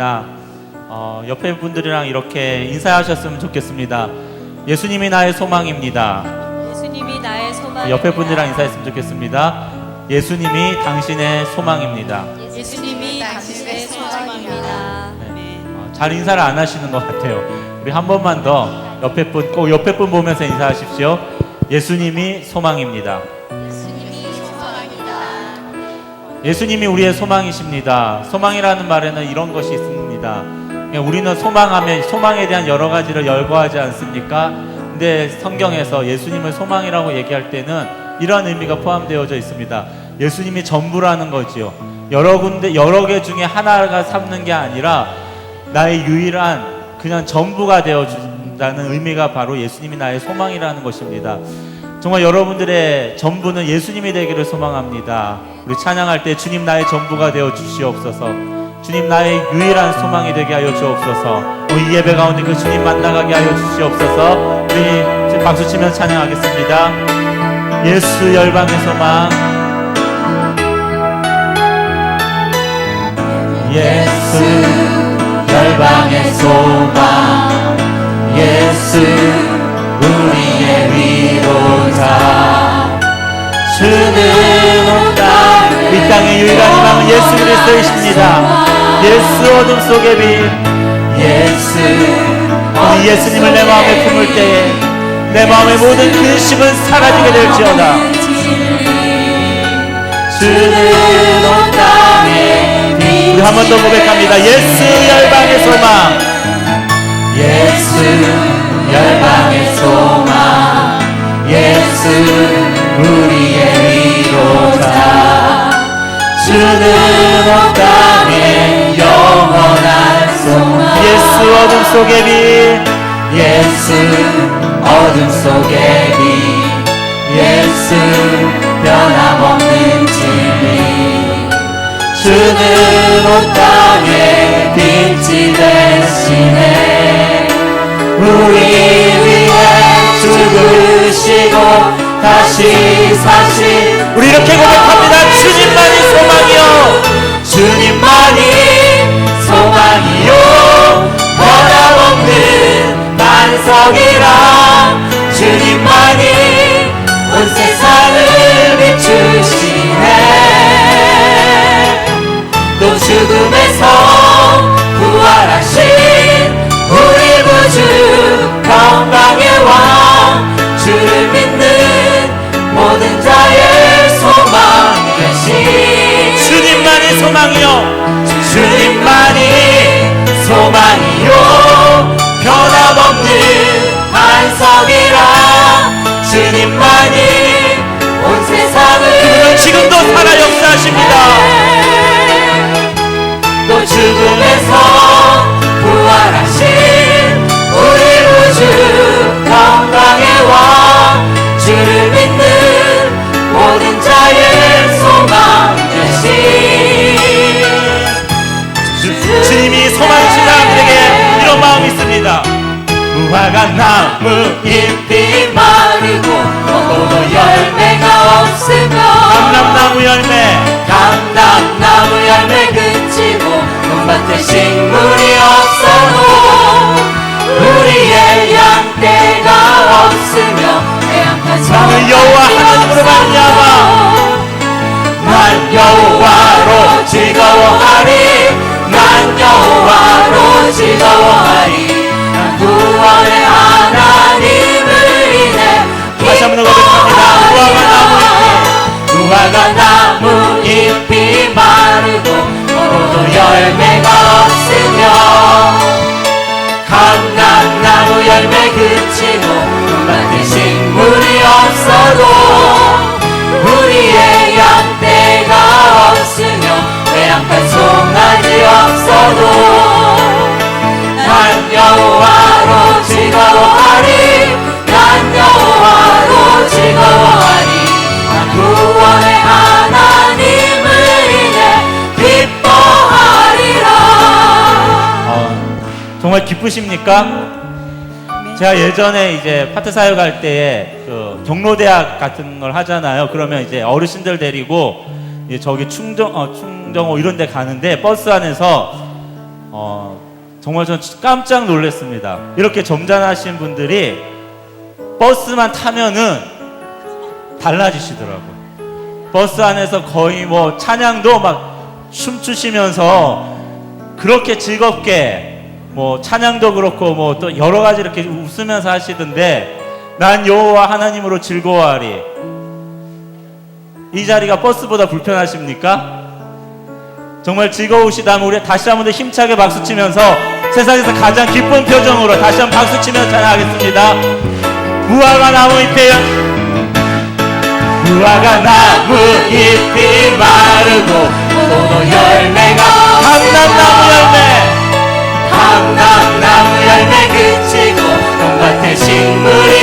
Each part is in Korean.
나 어, 옆에 분들이랑 이렇게 인사하셨으면 좋겠습니다. 예수님이 나의 소망입니다. 예수님이 나의 소망. 옆에 분들이랑 인사했으면 좋겠습니다. 예수님이 당신의 소망입니다. 예수님이 당신의 소망입니다. 네. 어, 잘 인사를 안 하시는 것 같아요. 우리 한 번만 더 옆에 분, 꼭 옆에 분 보면서 인사하십시오. 예수님이 소망입니다. 예수님이 우리의 소망이십니다. 소망이라는 말에는 이런 것이 있습니다. 우리는 소망하면 소망에 대한 여러 가지를 열거하지 않습니까? 근데 성경에서 예수님을 소망이라고 얘기할 때는 이런 의미가 포함되어져 있습니다. 예수님이 전부라는 거지요. 여러 군데 여러 개 중에 하나가 삼는 게 아니라 나의 유일한 그냥 전부가 되어 준다는 의미가 바로 예수님이 나의 소망이라는 것입니다. 정말 여러분들의 전부는 예수님이 되기를 소망합니다. 우리 찬양할 때 주님 나의 전부가 되어 주시옵소서. 주님 나의 유일한 소망이 되게 하여 주옵소서. 어, 이 예배 가운데 그 주님 만나가게 하여 주시옵소서. 우리 지금 박수 치면서 찬양하겠습니다. 예수 열방의 소망. 예수 열방의 소망. 유일한 희망은 예수 그리스도이십니다. 예수 어둠 속의 빛, 예수. 오늘 예수님을 내 마음에 품을 때에 내 마음의 모든 근심은 사라지게 될지어다. 주는 온 땅에 우리 한 번 더 고백합니다. 예수 열방의 소망. 예수 열방의 소망. 예수 우리의. 주는 온 땅에 영원한 소망. 예수 어둠 속의 빛. 예수 어둠 속의 빛. 예수 변함없는 진리. 주는 온 땅에 빛이 되시네 우리 위해 죽으시고 다시 사신 우리 이렇게 고백합니다. 주님만이 소망이요. 주님만이 소망이요. 주님만이 소망이요. 변함없는 반석이라 주님만이 온 세상을 그분은 지금도 살아 역사하십니다. 또 죽음에서 잎이 마르고 포도 열매가 없으며 감람나무 열매. 감람나무 열매 그치고 논밭에 식물이 없어도 우리의 양떼가 없으며 나는 여호와 하나님으로 말미암아. 난 여호와로 즐거워하리. 난 여호와로 즐거워하리. 난 구원의 다시 한번 고백 기쁘십니까? 제가 예전에 이제 파트 사역 할 때에 그 경로대학 같은 걸 하잖아요. 그러면 이제 어르신들 데리고 이제 저기 충정 어, 충정호 이런 데 가는데 버스 안에서 어, 정말 전 깜짝 놀랐습니다. 이렇게 점잖으신 분들이 버스만 타면은 달라지시더라고요. 버스 안에서 거의 뭐 찬양도 막 춤추시면서 그렇게 즐겁게 뭐 찬양도 그렇고 뭐 또 여러 가지 이렇게 웃으면서 하시던데 난 여호와 하나님으로 즐거워하리. 이 자리가 버스보다 불편하십니까? 정말 즐거우시다면 우리 다시 한번더 힘차게 박수 치면서 세상에서 가장 기쁜 표정으로 다시 한번 박수 치면서 찬양하겠습니다. 무화과 나무 잎에 무화과 나무 잎이 마르고 포도 열매가 감람나무 열매 나무 열매 그치고 동밭에 식물이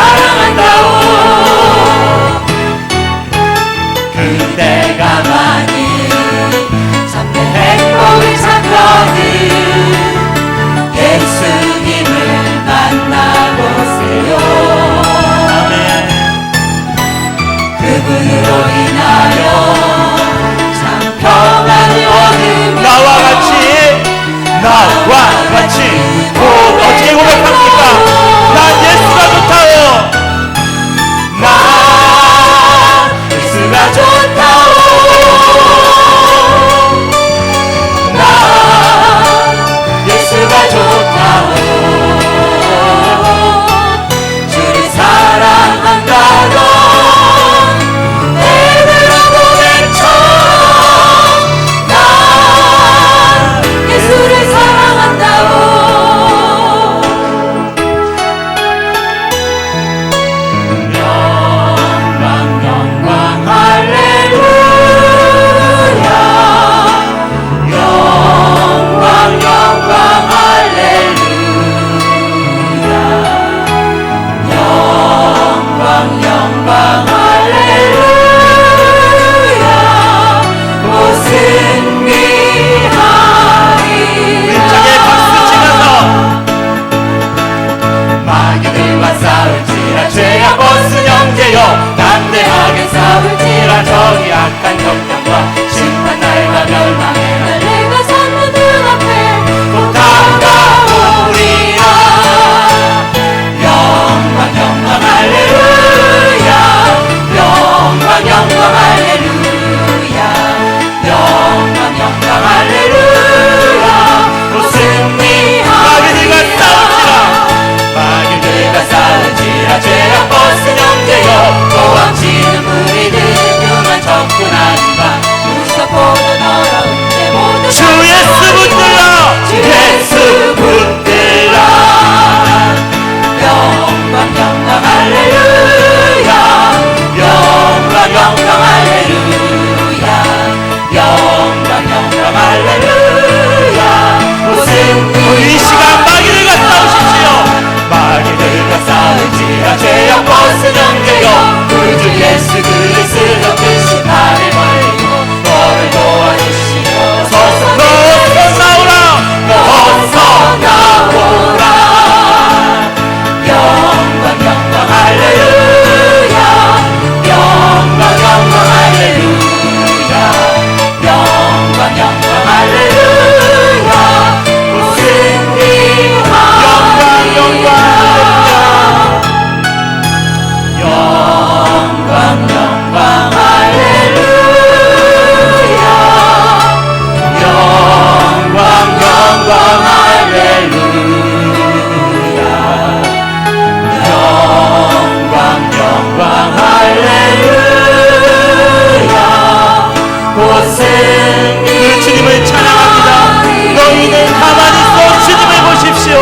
사랑한다고. 그대가 많이 참된 행복을 찾거든 예수님을 만나보세요 아멘 그분으로 인하여 참 평안을 얻으며 나와 같이 나와 같이. 오 어떻게 고백합니까 가만히 있어. 주님을 보십시오.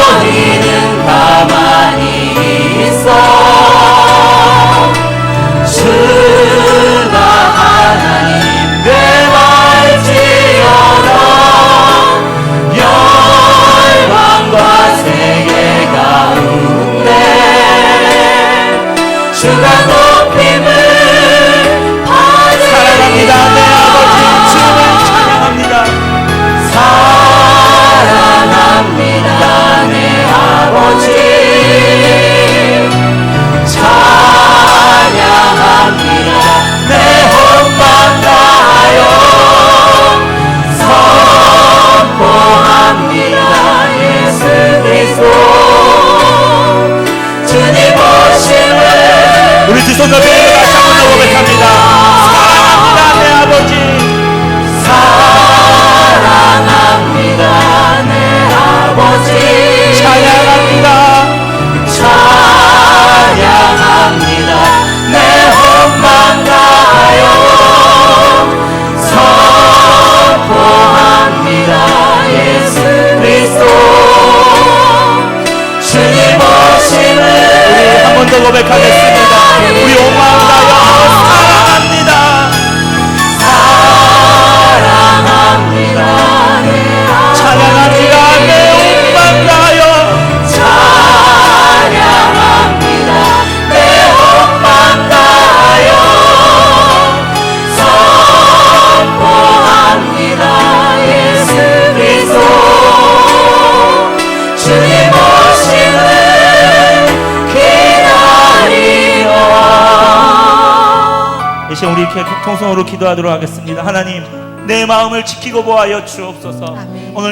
너희는 가만히 있어. 주가 하나님 내말지어다 열방과 세계가 운데 주가 손잡이 우리 이렇게 통성으로 기도하도록 하겠습니다. 하나님, 내 마음을 지키고 보아여 주옵소서. 아멘.